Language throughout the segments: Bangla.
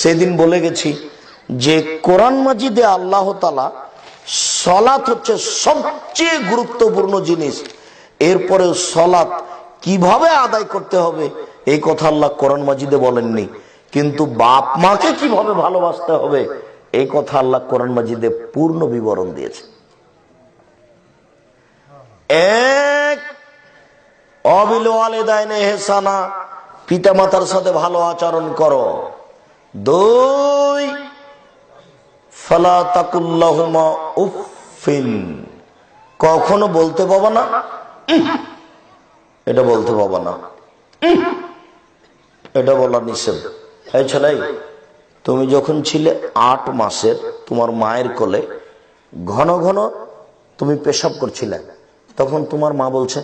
সেদিন বলে গেছি যে কোরআন মাজিদে আল্লাহ তালা সলাৎ হচ্ছে সবচেয়ে গুরুত্বপূর্ণ জিনিস। এরপরে সলাৎ কীভাবে আদায় করতে হবে, এই কথা আল্লাহ কোরআন মাজিদে বলেননি। কিন্তু বাপ মাকে কীভাবে ভালোবাসতে হবে, এই কথা আল্লাহ কোরআন মাজিদে পূর্ণ বিবরণ দিয়েছে। এক অবিল ওয়ালেদাইনে হেসানা পিতা মাতার সাথে ভালো আচরণ করো। দুই, ফালা তাকুল্লাহুমা উফিন কখনো বলতে পাবো না? এটা বলতে পাবো না। এটা বলা নিষেধ। এই ছেলে, তুমি যখন ছিলে আট মাসের, তোমার মায়ের কোলে, ঘন ঘন তুমি পেশাব করছিলে। তখন তোমার মা বলছে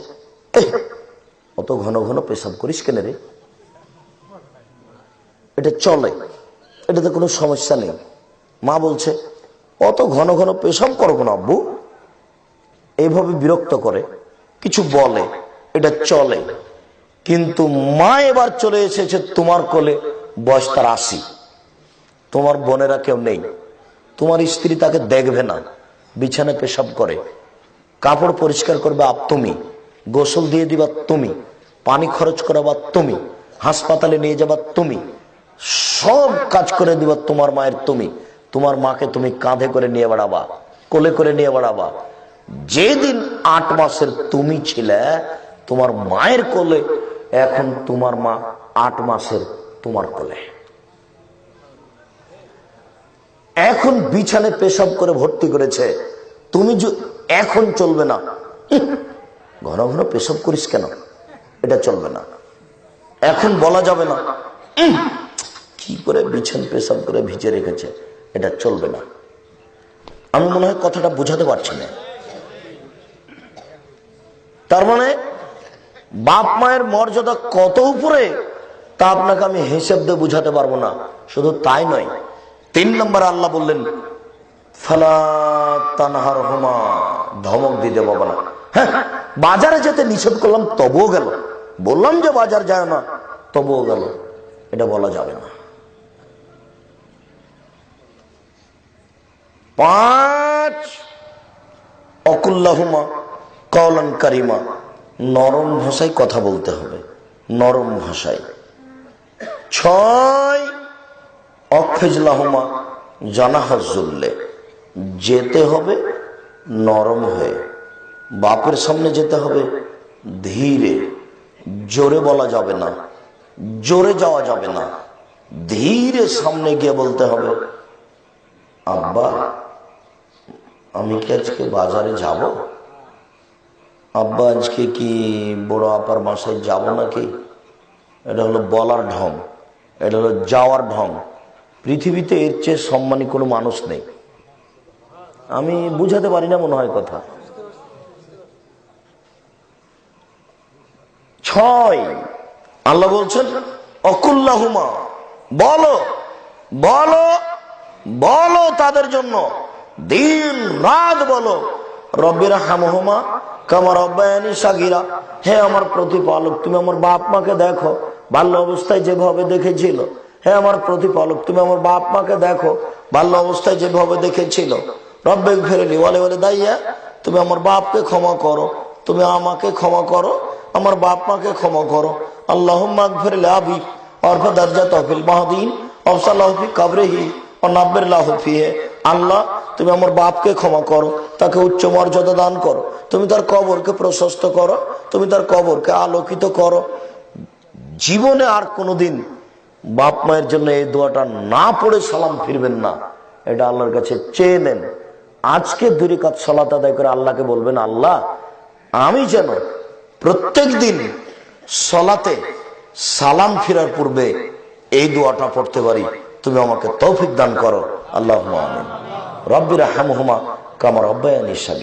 অত ঘন ঘন পেশাব করিস কেন রে? এটা চলে। এটাতে কোনো সমস্যা নেই। মা বলছে, অত ঘন ঘন পেশাব করব না আব্বু। এইভাবে বিরক্ত করে, কিছু বলে, এটা চলে। কিন্তু মা এবার চলে এসেছে তোমার কোলে, বয়স তার আশি। তোমার বোনেরা কেউ নেই। তোমার স্ত্রী তাকে দেখবে না। বিছানায় পেশাব করে। কাপড় পরিষ্কার করবে আপ তুমি। গোসল দিয়ে দিবা তুমি। পানি খরচ করাবা তুমি। হাসপাতালে নিয়ে যাবা তুমি। সব কাজ করে দিবা তোমার মায়ের তুমি। তোমার মাকে তুমি কাঁধে করে নিয়ে বেড়াবা, কোলে করে নিয়ে বেড়াবা। যেদিন আট মাসের তুমি ছিলে, তোমার মায়ের কোলে, এখন তোমার মা আট মাসের তোমার কোলে। এখন বিছানে পেশাব করে ভর্তি করেছে। তুমি এখন চলবে না ঘন ঘন পেশাব করিস কেন? এটা চলবে না। এখন বলা যাবে না কি করে বিছান পেশাব করে ভিজে রেখেছে? এটা চলবে না। আমি মনে হয় কথাটা বোঝাতে পারছি না। তার মানে বাপ মায়ের মর্যাদা কত উপরে, তা আপনাকে আমি হিসেব দিয়ে বুঝাতে পারব না। শুধু তাই নয়, তিন নম্বর আল্লাহ বললেন, ফালা তানহার হোমা ধমক দিতে পাবো না হ্যাঁ বাজারে যেতে নিষেধ করলাম, তবুও গেল। বললাম যে বাজার যায় না, তবুও গেল। এটা বলা যাবে না। পাঁচ অকুল্লাহুমা কওলান কারিমা। নরম ভাষায় কথা বলতে হবে। নরম ভাষায়। ছয় অফেজলাহুমা জানাহাজুল্লে যেতে হবে নরম হয়ে। বাপের সামনে যেতে হবে ধীরে। জোরে বলা যাবে না। জোরে যাওয়া যাবে না। ধীরে সামনে গিয়ে বলতে হবে, আব্বা আমি কি আজকে বাজারে যাব? আব্বা আজকে কি বড় আপার বাসায় যাব নাকি? এটা হলো বলার ঢং, এটা হলো যাওয়ার ঢং। পৃথিবীতে এর চেয়ে সম্মানী কোনো মানুষ নেই। আমি বুঝাতে পারি না মনে হয় কথা। ছয়, আল্লাহ বলছেন, অকুল্লাহুমা, বলো বলো বলো তাদের জন্য। দিন রাত বলো রব্বিরা হামহুমা কামার অব্যায়ানি সাগিরা। হে আমার প্রতিপালক, তুমি আমার বাপ মাকে দেখো, বাল্য অবস্থায় যেভাবে দেখেছিল। হে আমার প্রতিপালক, তুমি আমার বাপ মাকে দেখো, বাল্য অবস্থায় যেভাবে দেখেছিল। রব্বে ফেরেলি বলে বলে দাইয়া, তুমি আমার বাপকে ক্ষমা করো, তুমি আমাকে ক্ষমা করো, আমার বাপ মাকে ক্ষমা করো। আল্লাহ ফেরলে আবি, অর্ফ দরজা তহফিল মাহদিন অফসাল্লাহফি কবরেহি, ও নাব্বের লাহফিহে আল্লাহ, তুমি আমার বাপকে ক্ষমা করো, তাকে উচ্চ মর্যাদা দান করো, তুমি তার কবরকে প্রশস্ত করো, তুমি তার কবরকে আলোকিত করো। জীবনে আর কোনোদিন বাপ মায়ের জন্য এই দোয়াটা না পড়ে সালাম ফিরবেন না, এটা আল্লাহর কাছে চেয়ে নেন। আজকে দুই কাজ সালাত আদায় করে আল্লাহকে বলবেন, আল্লাহ, আমি যেন প্রত্যেক দিন সলাতে সালাম ফিরার পূর্বে এই দোয়াটা পড়তে পারি, তুমি আমাকে তৌফিক দান করো। আল্লাহ আমিন। রব্বিরা হামহুমা কামার অব্বায়ানি সাগি